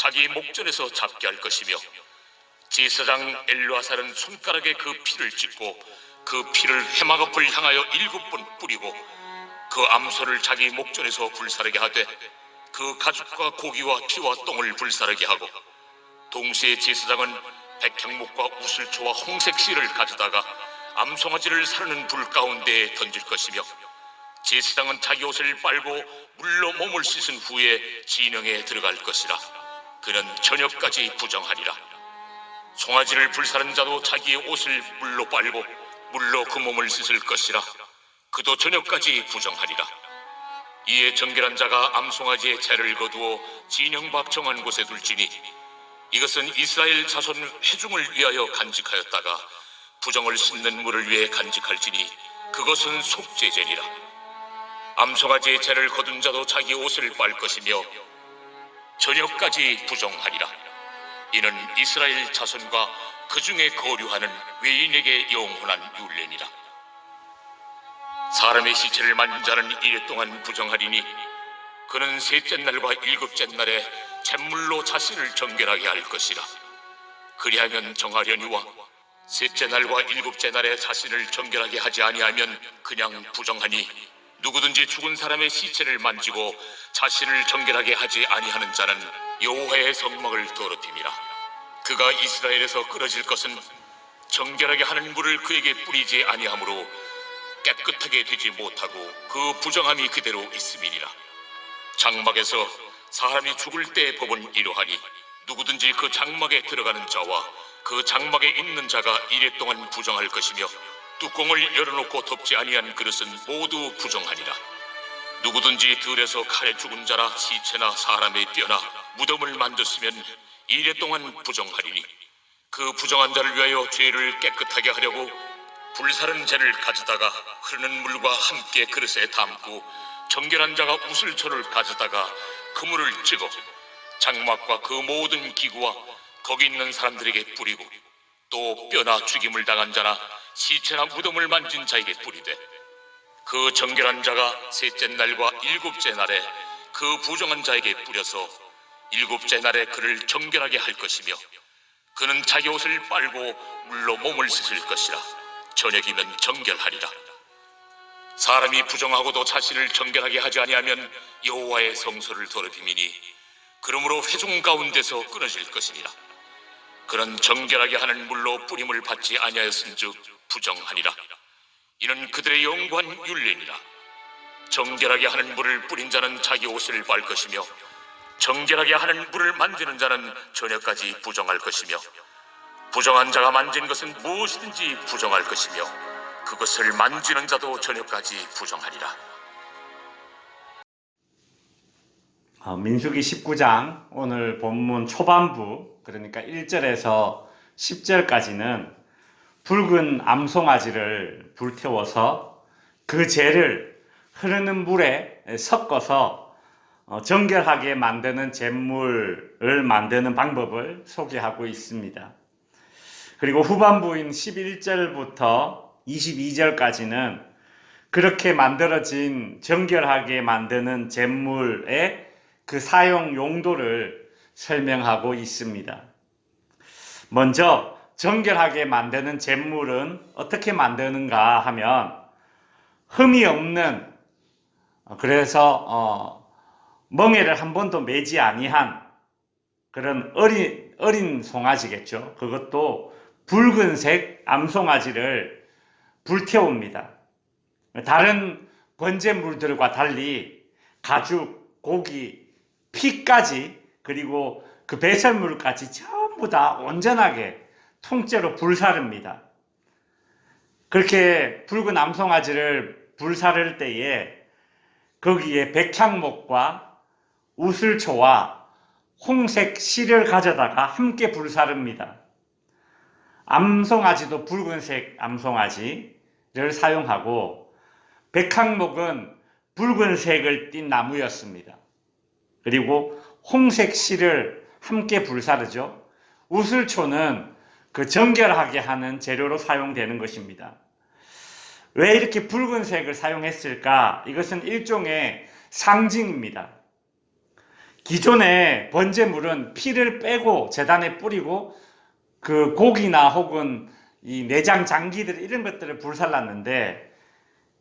자기 목전에서 잡게 할 것이며 제사장 엘라살은 손가락에 그 피를 찍고 그 피를 해막 앞을 향하여 일곱 번 뿌리고 그 암소를 자기 목전에서 불사르게 하되 그 가죽과 고기와 피와 똥을 불사르게 하고 동시에 제사장은 백향목과 우슬초와 홍색 실을 가져다가 암송아지를 사르는 불 가운데에 던질 것이며 제사장은 자기 옷을 빨고 물로 몸을 씻은 후에 진영에 들어갈 것이라 그는 저녁까지 부정하리라. 송아지를 불사른 자도 자기의 옷을 물로 빨고 물로 그 몸을 씻을 것이라. 그도 저녁까지 부정하리라. 이에 정결한 자가 암송아지의 채를 거두어 진영 밖 정한 곳에 둘지니 이것은 이스라엘 자손 회중을 위하여 간직하였다가 부정을 씻는 물을 위해 간직할지니 그것은 속죄제니라. 암송아지의 채를 거둔 자도 자기 옷을 빨 것이며 저녁까지 부정하리라. 이는 이스라엘 자손과 그 중에 거류하는 외인에게 영원한 율례니라. 사람의 시체를 만진 자는 이래 동안 부정하리니 그는 셋째 날과 일곱째 날에 잿물로 자신을 정결하게 할 것이라. 그리하면 정하려니와 셋째 날과 일곱째 날에 자신을 정결하게 하지 아니하면 그냥 부정하니 누구든지 죽은 사람의 시체를 만지고 자신을 정결하게 하지 아니하는 자는 여호와의 성막을 더럽힘이라. 그가 이스라엘에서 끊어질 것은 정결하게 하는 물을 그에게 뿌리지 아니하므로 깨끗하게 되지 못하고 그 부정함이 그대로 있음이니라. 장막에서 사람이 죽을 때의 법은 이러하니 누구든지 그 장막에 들어가는 자와 그 장막에 있는 자가 이래 동안 부정할 것이며 뚜껑을 열어놓고 덮지 아니한 그릇은 모두 부정하니라. 누구든지 들에서 칼에 죽은 자나 시체나 사람의 뼈나 무덤을 만졌으면 이래 동안 부정하리니 그 부정한 자를 위하여 죄를 깨끗하게 하려고 불사른 재를 가져다가 흐르는 물과 함께 그릇에 담고 정결한 자가 우슬초를 가져다가 그물을 찍어 장막과 그 모든 기구와 거기 있는 사람들에게 뿌리고 또 뼈나 죽임을 당한 자나 시체나 무덤을 만진 자에게 뿌리되 그 정결한 자가 셋째 날과 일곱째 날에 그 부정한 자에게 뿌려서 일곱째 날에 그를 정결하게 할 것이며 그는 자기 옷을 빨고 물로 몸을 씻을 것이라. 저녁이면 정결하리라. 사람이 부정하고도 자신을 정결하게 하지 아니하면 여호와의 성소를 더럽힘이니 그러므로 회중 가운데서 끊어질 것이니라. 그는 정결하게 하는 물로 뿌림을 받지 아니하였은즉 부정하니라. 이는 그들의 영관 율례니라. 정결하게 하는 물을 뿌린 자는 자기 옷을 빨 것이며 정결하게 하는 물을 만지는 자는 저녁까지 부정할 것이며 부정한 자가 만진 것은 무엇이든지 부정할 것이며 그것을 만지는 자도 저녁까지 부정하리라. 어, 민수기 19장 오늘 본문 초반부 그러니까 1절에서 10절까지는 붉은 암송아지를 불태워서 그 재를 흐르는 물에 섞어서 어, 정결하게 만드는 잿물을 만드는 방법을 소개하고 있습니다. 그리고 후반부인 11절부터 22절까지는 그렇게 만들어진 정결하게 만드는 잿물의 그 사용 용도를 설명하고 있습니다. 먼저 정결하게 만드는 잿물은 어떻게 만드는가 하면 흠이 없는 어, 그래서 어, 멍에를 한 번도 매지 아니한 그런 어린 어린 송아지겠죠. 그것도 붉은색 암송아지를 불태웁니다. 다른 번제물들과 달리 가죽, 고기, 피까지 그리고 그 배설물까지 전부 다 온전하게 통째로 불사릅니다. 그렇게 붉은 암송아지를 불사를 때에 거기에 백향목과 우슬초와 홍색 실을 가져다가 함께 불사릅니다. 암송아지도 붉은색 암송아지를 사용하고 백항목은 붉은색을 띤 나무였습니다. 그리고 홍색 실을 함께 불사르죠. 우슬초는 그 정결하게 하는 재료로 사용되는 것입니다. 왜 이렇게 붉은색을 사용했을까? 이것은 일종의 상징입니다. 기존의 번제물은 피를 빼고 재단에 뿌리고 그 고기나 혹은 이 내장 장기들 이런 것들을 불살랐는데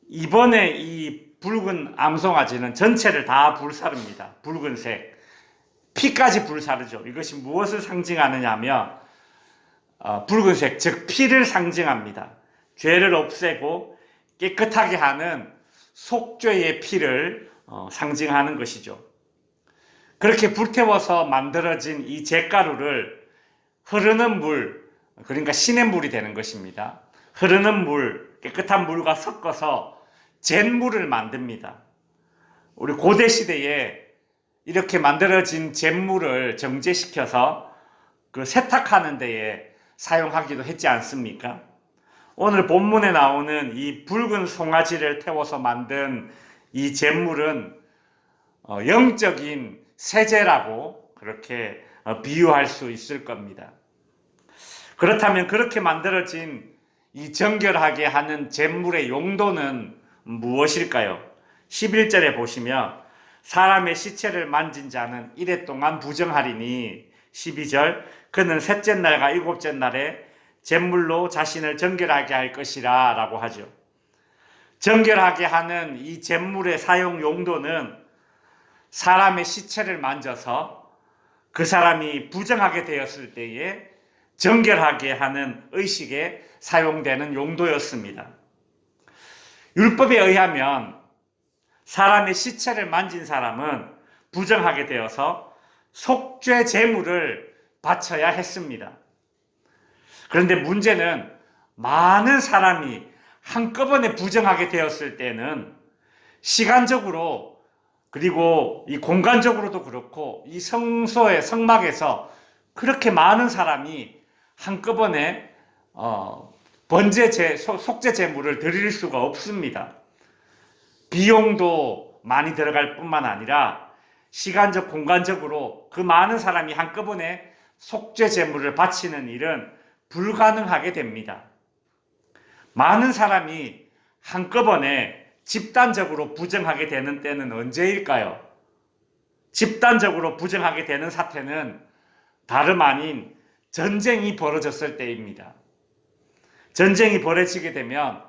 이번에 이 붉은 암송아지는 전체를 다 불사릅니다. 붉은색 피까지 불사르죠. 이것이 무엇을 상징하느냐 하면 어, 붉은색 즉 피를 상징합니다. 죄를 없애고 깨끗하게 하는 속죄의 피를 어, 상징하는 것이죠. 그렇게 불태워서 만들어진 이 잿가루를 흐르는 물, 그러니까 신의 물이 되는 것입니다. 흐르는 물, 깨끗한 물과 섞어서 잿물을 만듭니다. 우리 고대 시대에 이렇게 만들어진 잿물을 정제시켜서 그 세탁하는 데에 사용하기도 했지 않습니까? 오늘 본문에 나오는 이 붉은 송아지를 태워서 만든 이 잿물은 어, 영적인 세제라고 그렇게 어, 비유할 수 있을 겁니다. 그렇다면 그렇게 만들어진 이 정결하게 하는 잿물의 용도는 무엇일까요? 11절에 보시면 사람의 시체를 만진 자는 이래 동안 부정하리니 12절 그는 셋째 날과 일곱째 날에 잿물로 자신을 정결하게 할 것이라 라고 하죠. 정결하게 하는 이 잿물의 사용 용도는 사람의 시체를 만져서 그 사람이 부정하게 되었을 때에 정결하게 하는 의식에 사용되는 용도였습니다. 율법에 의하면 사람의 시체를 만진 사람은 부정하게 되어서 속죄 제물을 바쳐야 했습니다. 그런데 문제는 많은 사람이 한꺼번에 부정하게 되었을 때는 시간적으로 그리고 이 공간적으로도 그렇고 이 성소의 성막에서 그렇게 많은 사람이 한꺼번에 어, 번제 제 속죄 제물을 드릴 수가 없습니다. 비용도 많이 들어갈 뿐만 아니라 시간적 공간적으로 그 많은 사람이 한꺼번에 속죄 제물을 바치는 일은 불가능하게 됩니다. 많은 사람이 한꺼번에 집단적으로 부정하게 되는 때는 언제일까요? 집단적으로 부정하게 되는 사태는 다름 아닌 전쟁이 벌어졌을 때입니다. 전쟁이 벌어지게 되면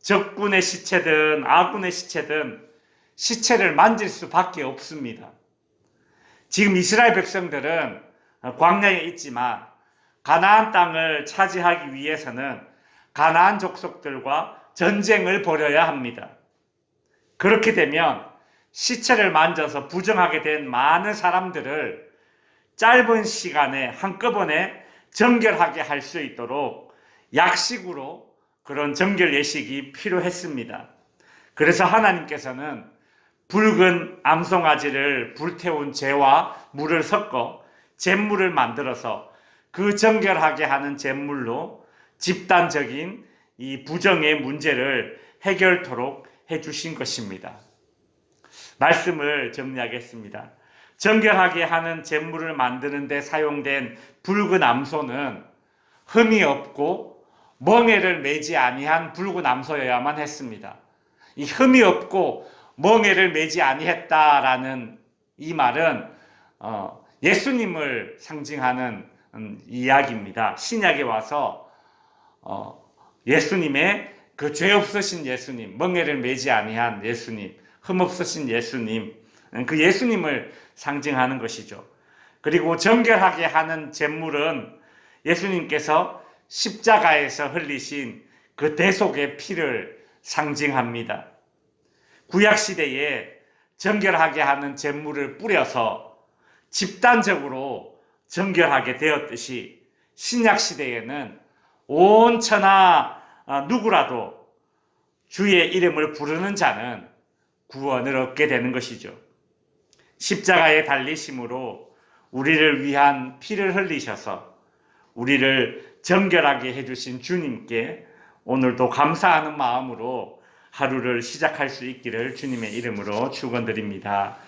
적군의 시체든 아군의 시체든 시체를 만질 수밖에 없습니다. 지금 이스라엘 백성들은 광야에 있지만 가나안 땅을 차지하기 위해서는 가나안 족속들과 전쟁을 벌여야 합니다. 그렇게 되면 시체를 만져서 부정하게 된 많은 사람들을 짧은 시간에 한꺼번에 정결하게 할 수 있도록 약식으로 그런 정결 예식이 필요했습니다. 그래서 하나님께서는 붉은 암송아지를 불태운 재와 물을 섞어 잿물을 만들어서 그 정결하게 하는 잿물로 집단적인 이 부정의 문제를 해결토록 해 주신 것입니다. 말씀을 정리하겠습니다. 정결하게 하는 잿물을 만드는 데 사용된 붉은 암소는 흠이 없고 멍에를 매지 아니한 붉은 암소여야만 했습니다. 이 흠이 없고 멍에를 매지 아니했다라는 이 말은 어, 예수님을 상징하는 음, 이야기입니다. 신약에 와서 어, 예수님의 그 죄 없으신 예수님, 멍에를 매지 아니한 예수님, 흠 없으신 예수님, 음, 그 예수님을 상징하는 것이죠. 그리고 정결하게 하는 잿물은 예수님께서 십자가에서 흘리신 그 대속의 피를 상징합니다. 구약 시대에 정결하게 하는 잿물을 뿌려서 집단적으로 정결하게 되었듯이 신약 시대에는 온 천하 어, 누구라도 주의 이름을 부르는 자는 구원을 얻게 되는 것이죠. 십자가에 달리심으로 우리를 위한 피를 흘리셔서 우리를 정결하게 해주신 주님께 오늘도 감사하는 마음으로 하루를 시작할 수 있기를 주님의 이름으로 축원드립니다.